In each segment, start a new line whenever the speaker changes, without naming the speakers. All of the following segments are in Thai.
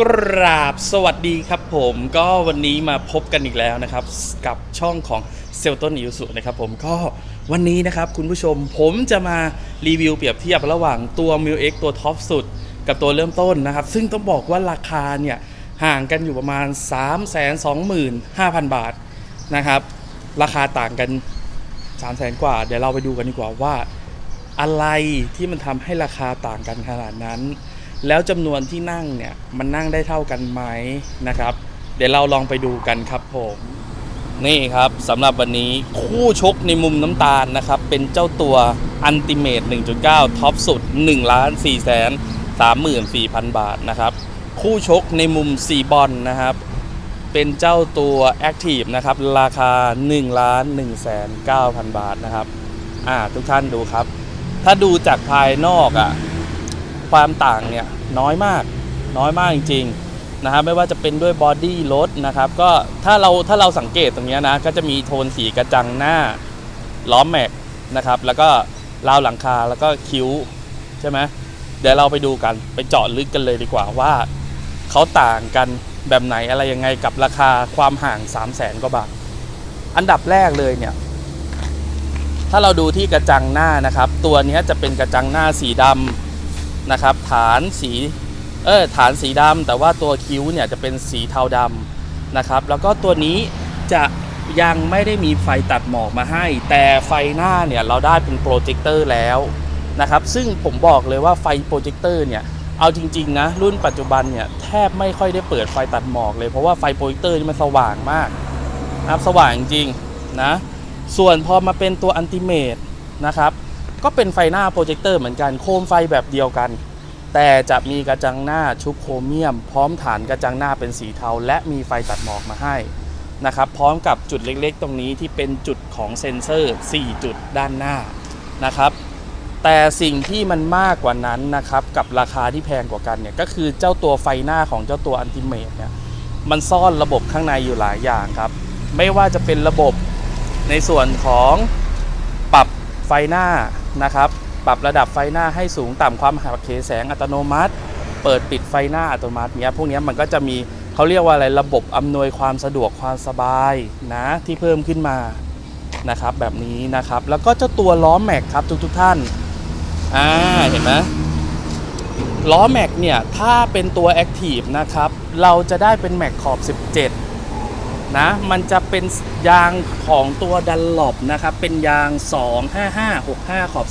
กราบสวัสดีครับผมก็วันนี้มาพบกันอีกแล้วนะครับ กับช่องของเซลต้นอิวสุนะครับผมก็วันนี้นะครับคุณผู้ชมผมจะมารีวิวเปรียบเทียบระหว่างตัว m ิ l X ตัวท็อปสุด กับตัวเริ่มต้นนะครับ ซึ่งต้องบอกว่าราคาเนี่ยห่างกันอยู่ประมาณ 3 2 5 0 0 0 บาทนะครับ ราคาต่างกัน 3 0 0แสนกว่า เดี๋ยวเราไปดูกันดีกว่าว่า อะไรที่มันทำให้ราคาต่างกันขนาดนั้น แล้วจำนวนที่นั่งเนี่ยมันนั่งได้เท่ากันไหมนะครับ เดี๋ยวเราลองไปดูกันครับผมนี่ครับสำหรับวันนี้คู่ชกในมุมน้ำตาลนะครับ เป็นเจ้าตัว Ultimate 1.9 ท็อปสุด1ล้าน4แสน34,000 บาทนะครับ คู่ชกในมุม 4 บอลนะครับ เป็นเจ้าตัว Active นะครับ ราคา1ล้าน1แสน9,000 บาทนะครับ อ่า ทุกท่านดูครับ ถ้าดูจากภายนอกอะ่ะ ความต่างเนี่ยน้อยมากน้อยมากจริงๆนะครับไม่ว่าจะเป็นด้วยบอดี้รถนะครับก็ถ้าเราถ้าเราสังเกตตรงนี้นะก็จะมีโทนสีกระจังหน้าล้อมแม็กนะครับแล้วก็ราวหลังคาแล้วก็คิ้วใช่ไหมเดี๋ยวเราไปดูกันไปเจาะลึกกันเลยดีกว่าว่าเขาต่างกันแบบไหนอะไรยังไงกับราคาความห่าง 3 0 0แสนกว่าบาทอันดับแรกเลยเนี่ย ถ้าเราดูที่กระจังหน้านะครับ ตัวนี้จะเป็นกระจังหน้าสีดำ นะครับ ฐานสีเออฐานสีดำแต่ว่าตัวคิ้วเนี่ยจะเป็นสีเทาดำนะครับ แล้วก็ตัวนี้จะยังไม่ได้มีไฟตัดหมอกมาให้ แต่ไฟหน้าเนี่ยเราได้เป็นโปรเจคเตอร์แล้วนะครับ ซึ่งผมบอกเลยว่าไฟโปรเจคเตอร์เนี่ยเอาจริงๆนะรุ่นปัจจุบันเนี่ยแทบไม่ค่อยได้เปิดไฟตัดหมอกเลย เพราะว่าไฟโปรเจคเตอร์นี่มันสว่างมากนะครับสว่างจริงนะส่วนพอมาเป็นตัวอันติเมตนะครับ ก็เป็นไฟหน้าโปรเจคเตอร์เหมือนกันโคมไฟแบบเดียวกัน แต่จะมีกระจังหน้าชุบโครเมียม พร้อมฐานกระจังหน้าเป็นสีเทา และมีไฟตัดหมอกมาให้นะครับพร้อมกับจุดเล็กๆ ตรงนี้ที่เป็นจุดของเซ็นเซอร์ 4 จุดด้านหน้านะครับแต่สิ่งที่มันมากกว่านั้นนะครับกับราคาที่แพงกว่ากันเนี่ยก็คือเจ้าตัวไฟหน้าของเจ้าตัวอันติเมตเนี่ยมันซ่อนระบบข้างในอยู่หลายอย่างครับ ไม่ว่าจะเป็นระบบในส่วนของปรับไฟหน้า นะครับปรับระดับไฟหน้าให้สูงต่ำความหักเหแสงอัตโนมัติ เปิดปิดไฟหน้าอัตโนมัติเนี้ยพวกนี้มันก็จะมีเขาเรียกว่าอะไรระบบอำนวยความสะดวกความสบายนะที่เพิ่มขึ้นมานะครับแบบนี้นะครับแล้วก็เจ้าตัวล้อแม็กครับทุกทุกท่านอ่าเห็นไหมล้อแม็กเนี่ยถ้าเป็นตัว Active นะครับเราจะได้เป็นแม็กขอบ 17 นะมันจะเป็นยางของตัวดันหลบนะครับ เป็นยาง 25565 ขอบ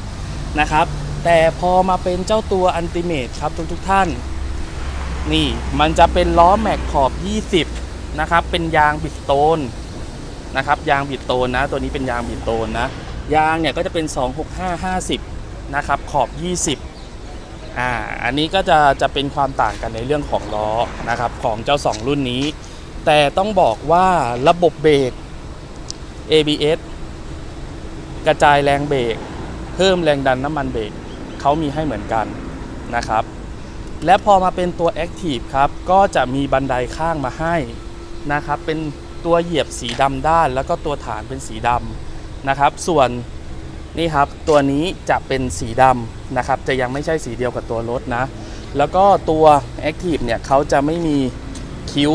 17 นะครับ แต่พอมาเป็นเจ้าตัวอันติเมตครับทุกทุกท่าน นี่มันจะเป็นล้อแม็กขอบ 20 นะครับ เป็นยางบิดโตนนะครับ ยางบิดโตนนะ ตัวนี้เป็นยางบิดโตนนะ ยางเนี่ยก็จะเป็น 26550 นะครับ ขอบ 20อ่า อันนี้ก็จะจะเป็นความต่างกันในเรื่องของล้อนะครับของเจ้า 2 รุ่นนี้ แต่ต้องบอกว่าระบบเบรก ABS กระจายแรงเบรก เพิ่มแรงดันน้ำมันเบรกเขามีให้เหมือนกันนะครับ และพอมาเป็นตัว Active ครับ ก็จะมีบันไดข้างมาให้นะครับ เป็นตัวเหยียบสีดำด้าน แล้วก็ตัวฐานเป็นสีดำนะครับ ส่วนนี่ครับตัวนี้จะเป็นสีดำนะครับ จะยังไม่ใช่สีเดียวกับตัวรถนะ แล้วก็ตัว Active เนี่ยเขาจะไม่มีคิ้ว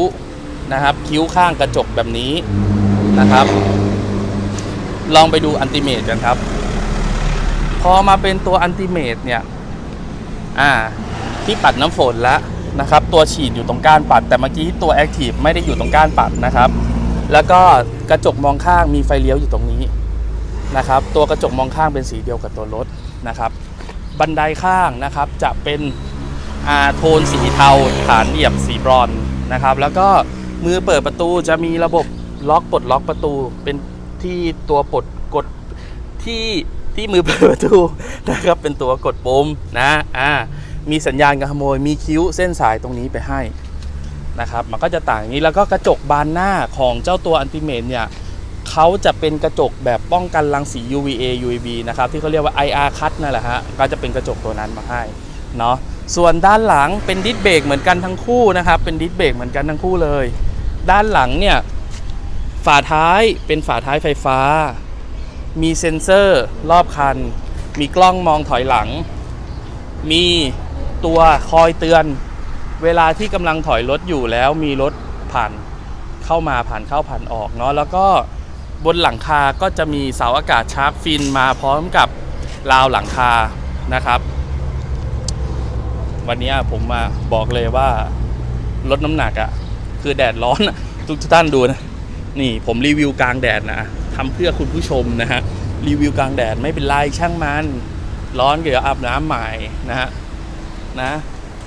นะครับ คิ้วข้างกระจกแบบนี้นะครับ ลองไปดูอันติเมตกันครับ พอมาเป็นตัวอันติเมตเนี่ย อ่า ที่ปัดน้ำฝนแล้วนะครับ ตัวฉีดอยู่ตรงก้านปัด แต่เมื่อกี้ตัว Active ไม่ได้อยู่ตรงก้านปัดนะครับ แล้วก็กระจกมองข้างมีไฟเลี้ยวอยู่ตรงนี้นะครับ ตัวกระจกมองข้างเป็นสีเดียวกับตัวรถนะครับ บันไดข้างนะครับจะเป็นอาโทนสีเทาฐานเหลี่ยมสีบรอนนะครับ แล้วก็ มือเปิดประตูจะมีระบบล็อกปลดล็อกประตู เป็นที่ตัวปลดกดที่ที่มือเปิดประตูนะครับเป็นตัวกดปุ่มนะอ่ามีสัญญาณการขโมยมีคิ้วเส้นสายตรงนี้ไปให้นะครับมันก็จะต่างอย่างนี้แล้วก็กระจกบานหน้าของเจ้าตัวอันติเมตเนี่ยเขาจะเป็นกระจกแบบป้องกันรังสี UVA UVB นะครับที่เขาเรียกว่า IR cut นั่นแหละฮะก็จะเป็นกระจกตัวนั้นมาให้เนาะส่วนด้านหลังเป็นดิสเบรกเหมือนกันทั้งคู่นะครับเป็นดิสเบรกเหมือนกันทั้งคู่เลย ด้านหลังเนี่ยฝาท้ายเป็นฝาท้ายไฟฟ้า มีเซ็นเซอร์รอบคัน มีกล้องมองถอยหลัง มีตัวคอยเตือน เวลาที่กำลังถอยรถอยู่แล้วมีรถผ่านเข้ามาผ่านเข้าผ่านออกเนาะแล้วก็บนหลังคาก็จะมีเสาอากาศชาร์กฟินมาพร้อมกับราวหลังคานะครับ วันนี้ผมมาบอกเลยว่าลดน้ำหนักอะ คือแดดร้อนทุกท่านดูนะนี่ผมรีวิวกลางแดดนะทำเพื่อคุณผู้ชมนะฮะรีวิวกลางแดดไม่เป็นไรช่างมัน ร้อนเดี๋ยวอาบน้ำใหม่นะฮะนะ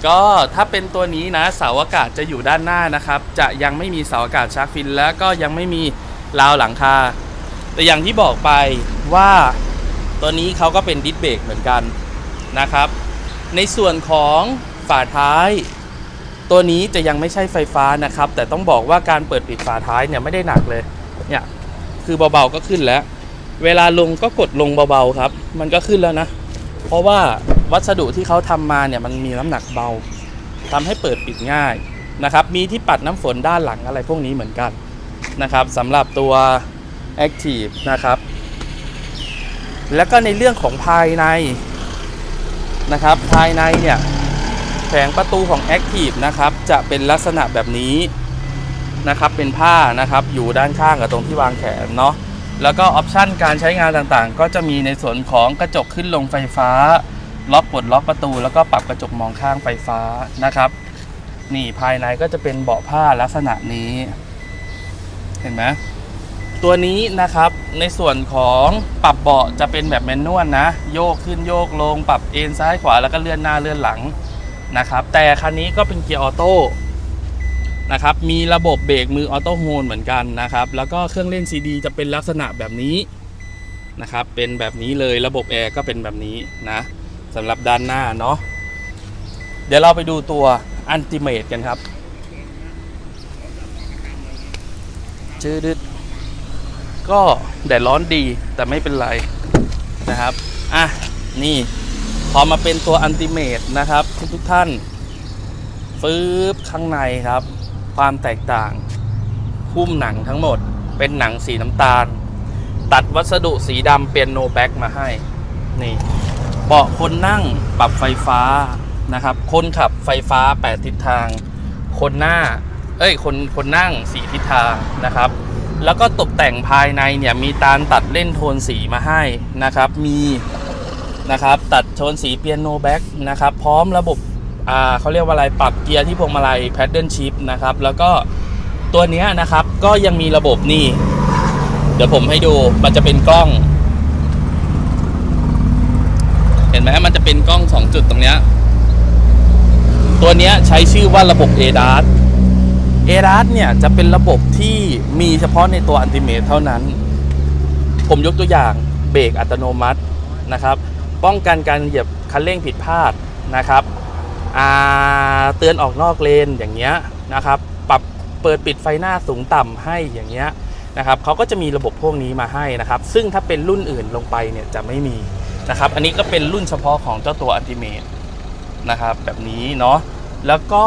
ก็ถ้าเป็นตัวนี้นะเสาอากาศจะอยู่ด้านหน้านะครับ จะยังไม่มีเสาอากาศชาร์กฟิน แล้วก็ยังไม่มีราวหลังคา แต่อย่างที่บอกไปว่าตัวนี้เขาก็เป็นดิสเบรกเหมือนกันนะครับ ในส่วนของฝาท้าย ตัวนี้จะยังไม่ใช่ไฟฟ้านะครับ แต่ต้องบอกว่าการเปิดปิดฝาท้ายเนี่ยไม่ได้หนักเลย เนี่ยคือเบาๆก็ขึ้นแล้ว เวลาลงก็กดลงเบาๆครับ มันก็ขึ้นแล้วนะ เพราะว่าวัสดุที่เขาทำมาเนี่ยมันมีน้ำหนักเบาทำให้เปิดปิดง่ายนะครับ มีที่ปัดน้ำฝนด้านหลังอะไรพวกนี้เหมือนกันนะครับสำหรับตัว Active นะครับ แล้วก็ในเรื่องของภายในนะครับ ภายในเนี่ย แผงประตูของ Active นะครับจะเป็นลักษณะแบบนี้นะครับเป็นผ้านะครับอยู่ด้านข้างกับตรงที่วางแขนเนาะแล้วก็ออปชันการใช้งานต่างๆ ก็จะมีในส่วนของกระจกขึ้นลงไฟฟ้า ล็อกปลดล็อกประตู แล้วก็ปรับกระจกมองข้างไฟฟ้านะครับนี่ภายในก็จะเป็นเบาะผ้าลักษณะนี้ เห็นไหมตัวนี้นะครับในส่วนของปรับเบาะจะเป็นแบบแมนนวลนะ โยกขึ้นโยกลงปรับเอนซ้ายขวาแล้วก็เลื่อนหน้าเลื่อนหลัง นะครับ แต่คันนี้ก็เป็นเกียร์ออโต้นะครับ มีระบบเบรกมือออโต้โฮลเหมือนกันนะครับ แล้วก็เครื่องเล่นซีดีจะเป็นลักษณะแบบนี้นะครับ เป็นแบบนี้เลยระบบแอร์ก็เป็นแบบนี้นะสำหรับด้านหน้าเนาะ เดี๋ยวเราไปดูตัวอันติเมตกันครับจืดดก็แดดร้อนดีแต่ไม่เป็นไรนะครับ อะ นี่ พอมาเป็นตัวอันติเมตนะครับ ทุกทุกท่านฟืบข้างในครับ ความแตกต่างหุ้มหนังทั้งหมด เป็นหนังสีน้ำตาล ตัดวัสดุสีดำเปียโนแบ็กมาให้ นี่เบาะคนนั่งปรับไฟฟ้านะครับ คนขับไฟฟ้า 8 ทิศทาง คนหน้า เอ้ย คนคนนั่ง 4 ทิศทางนะครับ แล้วก็ตกแต่งภายในเนี่ยมีตาลตัดเล่นโทนสีมาให้นะครับ มี นะครับตัดโทนสีเปียโนแบ็กนะครับพร้อมระบบอ่าเขาเรียกว่าอะไรปรับเกียร์ที่พวงมาลัย paddle shift นะครับแล้วก็ตัวนี้นะครับก็ยังมีระบบนี่ เดี๋ยวผมให้ดูมันจะเป็นกล้อง เห็นไหมมันจะเป็นกล้อง 2 จุดตรงเนี้ยตัวนี้ใช้ชื่อว่าระบบ ADAS ADAS เนี่ยจะเป็นระบบที่มีเฉพาะในตัวอันติเมทเท่านั้น ผมยกตัวอย่างเบรกอัตโนมัตินะครับ ป้องกันการเหยียบคันเร่งผิดพลาดนะครับเตือนออกนอกเลนอย่างเงี้ยนะครับปรับเปิดปิดไฟหน้าสูงต่ำให้อย่างเงี้ยนะครับเขาก็จะมีระบบพวกนี้มาให้นะครับ ซึ่งถ้าเป็นรุ่นอื่นลงไปเนี่ยจะไม่มีนะครับ อันนี้ก็เป็นรุ่นเฉพาะของเจ้าตัว Ultimate นะครับแบบนี้เนาะแล้วก็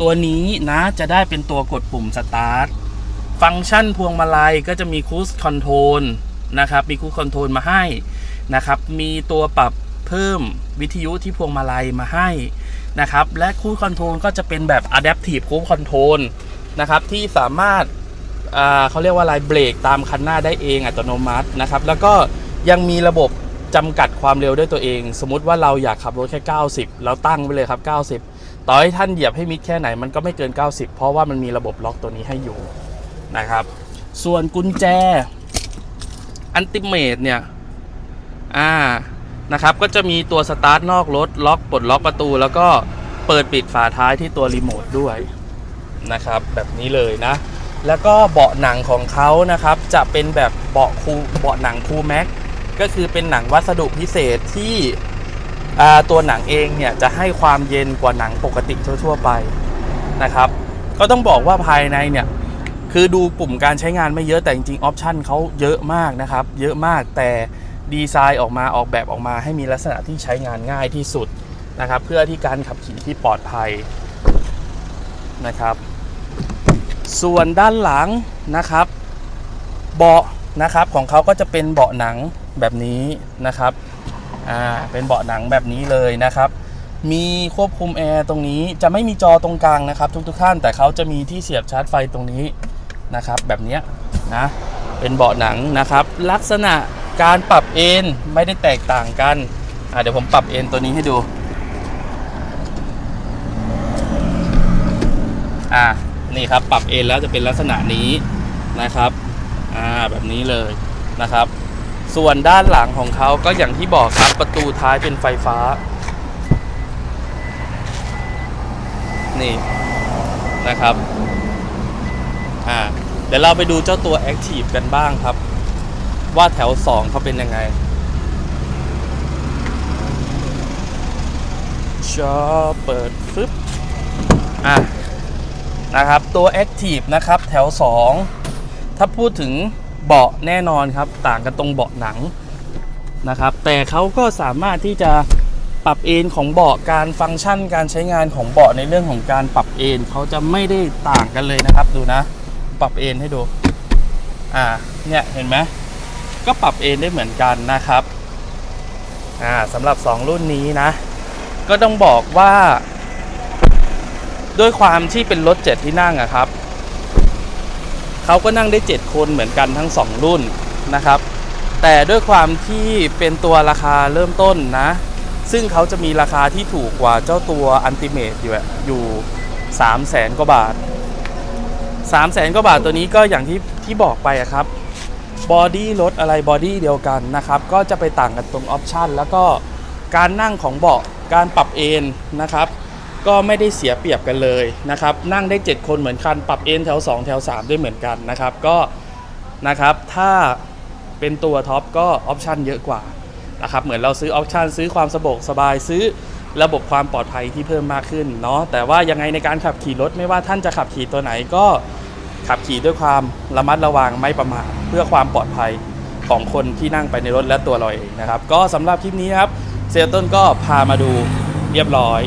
ตัวนี้นะจะได้เป็นตัวกดปุ่ม Start ฟังก์ชันพวงมาลัยก็จะมีคูสคอนโทรลนะครับมีคูสคอนโทรลมาให้ นะครับ มีตัวปรับเพิ่มวิทยุที่พวงมาลัยมาให้นะครับ และคูสคอนโทรลก็จะเป็นแบบ Adaptive Cruise Control นะครับ ที่สามารถอ่าเขาเรียกว่าอะไรเบรกตามคันหน้าได้เองอัตโนมัตินะครับ แล้วก็ยังมีระบบจำกัดความเร็วด้วยตัวเอง สมมติว่าเราอยากขับรถแค่ 90 เราตั้งไว้เลยครับ 90 ต่อให้ท่านเหยียบให้มิดแค่ไหนมันก็ไม่เกิน 90 เพราะว่ามันมีระบบล็อกตัวนี้ให้อยู่นะครับ ส่วนกุญแจอันติเมตเนี่ย อ่านะครับก็จะมีตัวสตาร์ทนอกรถล็อกปลดล็อกประตู แล้วก็เปิดปิดฝาท้ายที่ตัวรีโมทด้วยนะครับแบบนี้เลยนะ แล้วก็เบาะหนังของเขานะครับจะเป็นแบบเบาะคูเบาะหนังคูแม็กก็คือเป็นหนังวัสดุพิเศษที่ตัวหนังเองเนี่ยจะให้ความเย็นกว่าหนังปกติทั่ว ๆ ไปนะครับ ก็ต้องบอกว่าภายในเนี่ยคือดูปุ่มการใช้งานไม่เยอะแต่จริงๆออปชันเขาเยอะมากนะครับ เยอะมากแต่ ดีไซน์ออกมาออกแบบออกมาให้มีลักษณะที่ใช้งานง่ายที่สุดนะครับ เพื่อที่การขับขี่ที่ปลอดภัยนะครับ ส่วนด้านหลังนะครับ เบาะนะครับของเขาก็จะเป็นเบาะหนังแบบนี้นะครับอ่าเป็นเบาะหนังแบบนี้เลยนะครับ มีควบคุมแอร์ตรงนี้จะไม่มีจอตรงกลางนะครับ ทุกๆท่านแต่เขาจะมีที่เสียบชาร์จไฟตรงนี้นะครับ แบบนี้นะเป็นเบาะหนังนะครับ ลักษณะ การปรับเอนไม่ได้แตกต่างกันอะเดี๋ยวผมปรับเอนตัวนี้ให้ดูอะนี่ครับปรับเอนแล้วจะเป็นลักษณะนี้นะครับอ่าแบบนี้เลยนะครับ ส่วนด้านหลังของเขาก็อย่างที่บอกครับประตูท้ายเป็นไฟฟ้า นี่นะครับอ่าเดี๋ยวเราไปดูเจ้าตัว Active กันบ้างครับ ว่าแถว2เขาเป็นยังไงชอเปิดฟึบอะนะครับ ตัว Active นะครับแถว 2 ถ้าพูดถึงเบาะแน่นอนครับ ต่างกันตรงเบาะหนังนะครับ แต่เขาก็สามารถที่จะปรับเอนของเบาะการฟังก์ชันการใช้งานของเบาะในเรื่องของการปรับเอนเขาจะไม่ได้ต่างกันเลยนะครับ ดูนะ ปรับเอนให้ดู อ่าเนี่ยเห็นไหม ก็ปรับเอนได้เหมือนกันนะครับอ่าสำหรับ 2 รุ่นนี้นะ ก็ต้องบอกว่า ด้วยความที่เป็นรถ7ที่นั่งอะครับเขาก็นั่งได้ 7 คนเหมือนกันทั้ง 2 รุ่นนะครับ แต่ด้วยความที่เป็นตัวราคาเริ่มต้นนะ ซึ่งเขาจะมีราคาที่ถูกกว่าเจ้าตัวอันติเม e อยู่อะอยู่3 0 0แสนกว่าบาท3 0 0แสนกว่าบาทตัวนี้ก็อย่างที่ที่บอกไปอะครับ บอดี้รถอะไรบอดี้เดียวกันนะครับ ก็จะไปต่างกันตรงออปชันแล้วก็การนั่งของเบาะการปรับเอนนะครับ ก็ไม่ได้เสียเปรียบกันเลยนะครับ นั่งได้ 7 คนเหมือนกันปรับเอนแถว 2 แถว3ได้เหมือนกันนะครับ ก็นะครับถ้าเป็นตัวท็อปก็ออปชันเยอะกว่านะครับเหมือนเราซื้อออปชันซื้อความสะดวกสบายซื้อระบบความปลอดภัยที่เพิ่มมากขึ้นเนาะแต่ว่ายังไงในการขับขี่รถไม่ว่าท่านจะขับขี่ตัวไหนก็ ขับขี่ด้วยความระมัดระวังไม่ประมาทเพื่อความปลอดภัยของคนที่นั่งไปในรถและตัวเราเองนะครับ ก็สำหรับคลิปนี้ครับเซลต้นก็พามาดูเรียบร้อย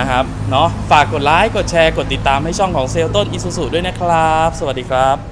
นะครับเนาะฝากกดไลค์กดแชร์กดติดตามให้ช่องของเซลต้นอิสุสุด้วยนะครับ สวัสดีครับ